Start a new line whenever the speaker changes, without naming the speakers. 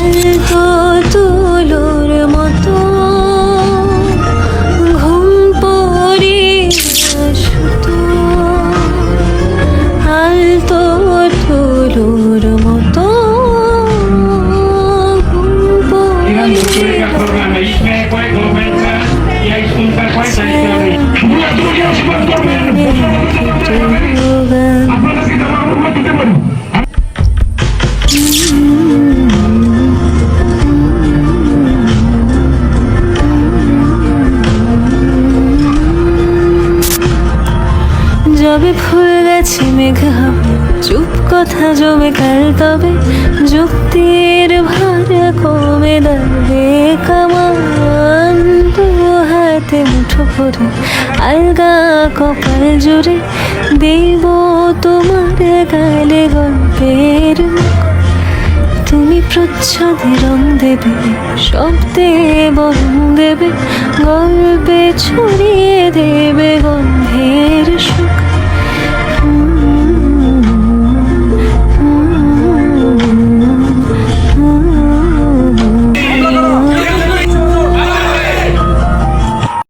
আলতো তুলোর যবে ফুল গেছে মেঘ চুপ কথা জমে কাল তবে, যুক্তির ভার কমে দাঁড়বে কামান। দু হাতে মুঠো করে, আলগা কপাল জুড়ে দেব তোমার গালে গল্পের তুমি প্রচ্ছদে রং দেবে, শব্দে বরং দেবে, গল্পে ছড়িয়ে দেবে সুর।